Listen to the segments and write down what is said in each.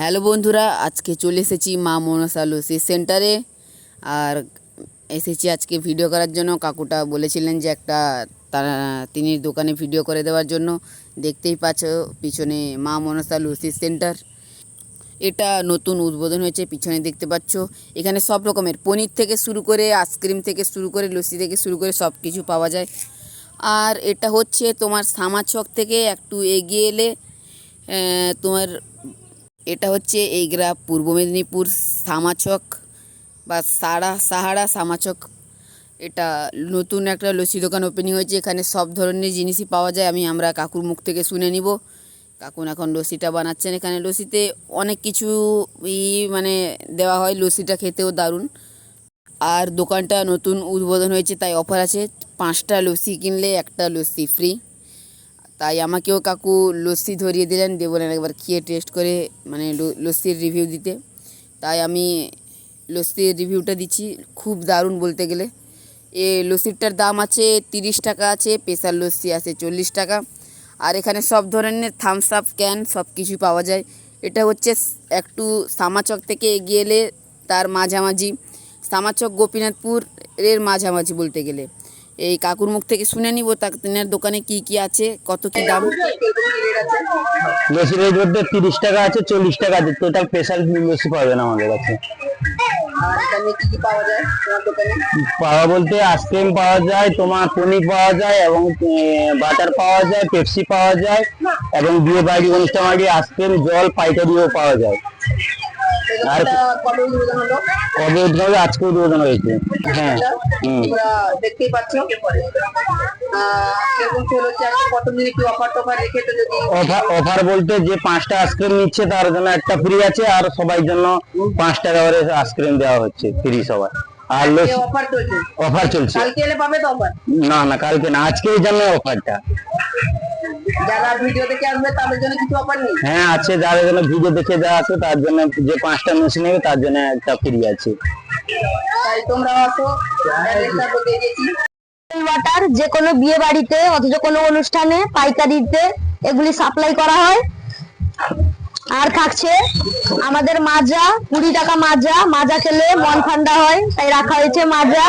Hello বন্ধুরা, আজকে চলে এসেছি মা মনসা লসি সেন্টারে। আর এসেছি আজকে ভিডিও করার জন্য। কাকুটা বলেছিলেন যে একটা তারা, তিনি দোকানে ভিডিও করে দেওয়ার জন্য। দেখতেই পাচ্ছ পিছনে মা মনসা লসি সেন্টার। এটা নতুন উদ্বোধন হয়েছে, পিছনে দেখতে পাচ্ছ। এখানে সব রকমের পনির থেকে শুরু করে আইসক্রিম থেকে শুরু করে লস্যি থেকে শুরু করে সব কিছু পাওয়া যায়। আর এটা হচ্ছে তোমার সামাচক থেকে একটু এগিয়ে এলে তোমার এটা হচ্ছে এইগ্রা পূর্ব মেদিনীপুর সামাচক বা সারা, সাহারা সামাচক। এটা নতুন একটা লস্যি দোকান ওপেনিং হয়েছে, এখানে সব ধরনের জিনিসই পাওয়া যায়। আমি, আমরা কাকুর মুখ থেকে শুনে নিব। কাকুন এখন লস্যিটা বানাচ্ছেন এখানে। লস্যিতে অনেক কিছু ই মানে দেওয়া হয়, লস্যিটা খেতেও দারুণ। আর দোকানটা নতুন উদ্বোধন হয়েছে, তাই অফার আছে। পাঁচটা লস্যি কিনলে একটা লস্যি ফ্রি। তাই আমাকেও কাকু লস্যি ধরিয়ে দিলেন, দিয়ে বলেন একবার খেয়ে টেস্ট করে মানে লস্যির রিভিউ দিতে। তাই আমি লস্যির রিভিউটা দিচ্ছি খুব দারুণ বলতে গেলে। এ লস্যিটার দাম আছে তিরিশ টাকা, আছে স্পেশাল লস্যি আছে চল্লিশ টাকা। আর এখানে সব ধরনের থামস আপ ক্যান সব কিছু পাওয়া যায়। এটা হচ্ছে একটু সামাচক থেকে এগিয়ে এলে তার মাঝামাঝি। সামাচক গোপীনাথপুর এর মাঝামাঝি বলতে গেলে। এই কাকুর মুখ থেকে শুনে নিব, তা তিনার দোকানে কি কি আছে, কত কি দাম? লস্যি রেট বলতে তিরিশ টাকা আছে, চল্লিশ টাকা আছে টোটাল স্পেশাল লস্যি পাবেন আমাদের কাছে। পাওয়া বলতে আইসক্রিম পাওয়া যায়, তোমার পনির পাওয়া যায়, এবং বাটার পাওয়া যায় পেপসি পাওয়া যায়, এবং বিয়ে বাড়ি অনুষ্ঠান বাড়ি আইসক্রিম জল, পাইকারিও পাওয়া যায়। আর কবে উদ্বোধন হলো? কবে উদ্বোধন হবে? আজকে উদ্বোধন হয়েছে। হ্যাঁ দেখতেই পাচ্ছ। অফার বলতে যে পাঁচটা আইসক্রিম নিচ্ছে তার জন্য একটা ফ্রি আছে আর সবার জন্য পাঁচ টাকা করে আইসক্রিম দেওয়া হচ্ছে ফ্রি সবার। আর অফার চলছে? অফার চলছে। কালকে এলে পাবে তো অফার না না কালকে না আজকের জন্য অফারটা যারা ভিডিও দেখে আসবে তাদের জন্য কিছু অফার নেই? হ্যাঁ আছে যারা জন্য ভিডিও দেখে যারা আছে তার জন্য যে পাঁচটা মেশিন নেবে তার জন্য একটা ফ্রি আছে। তাই তোমরা আসো অ্যাড্রেসটা বলে দিয়েছি। ওয়াটার যে কোনো বিয়ে বাড়িতে অথচ কোনো অনুষ্ঠানে পাইকারিতে এগুলি সাপ্লাই করা হয়। আর থাকছে আমাদের মাজা, কুড়ি টাকা মাজা। মাজা খেলে মন ঠান্ডা হয়, তাই রাখা হয়েছে মাজা।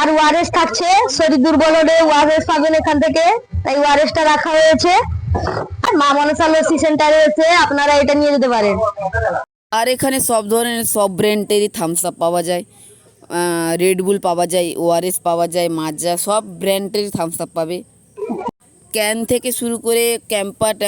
আর ওয়ারেস থাকছে, শরীর দুর্বল হলে ওয়ারেস পাবেন এখান থেকে, তাই ওয়ারেসটা রাখা হয়েছে। আর মা মনসা লস্যি সেন্টারে এসে আপনারা এটা নিয়ে যেতে পারেন। আর এখানে সব ধরনের, সব ব্র্যান্ডেরই থামস আপ পাওয়া যায়। রেডবুল পাওয়া যায় ওআরএস পাওয়া যায়, মাজা, সব ব্র্যান্ডেরই থামস আপ পাবে। ক্যান থেকে শুরু করে ক্যাম্পা ট্যাম্প